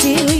do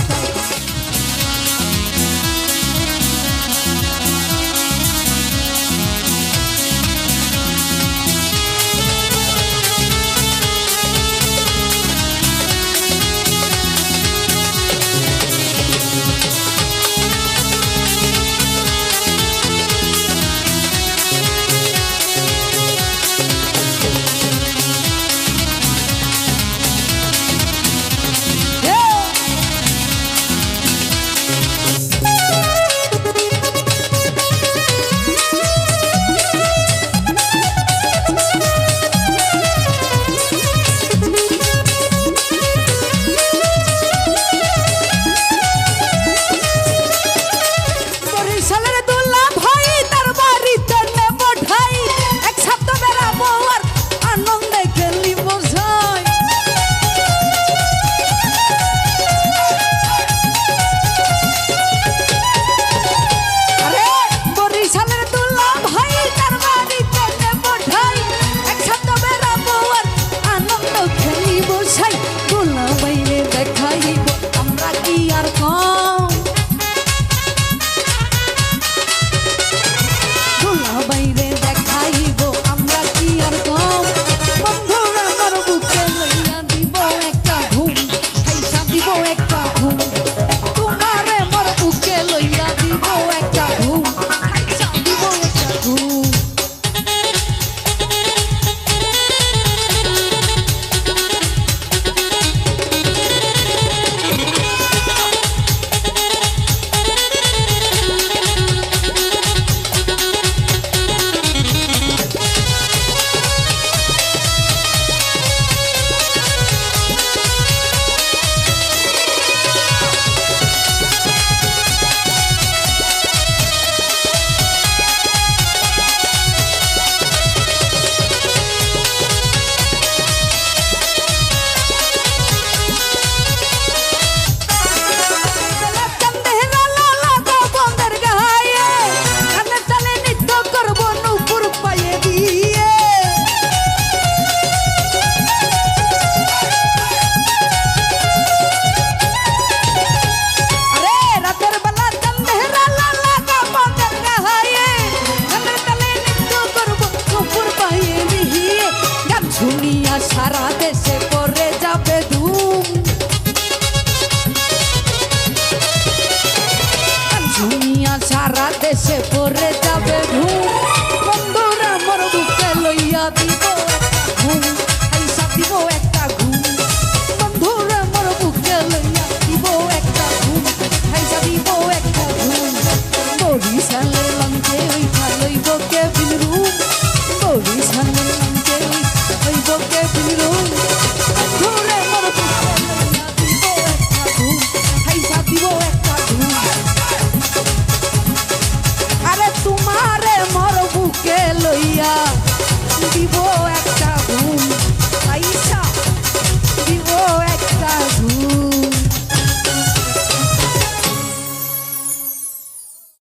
একটা ঘুম সারা দেশে পরে যাবে ধুম দুনিয়া সারা দেশে পরে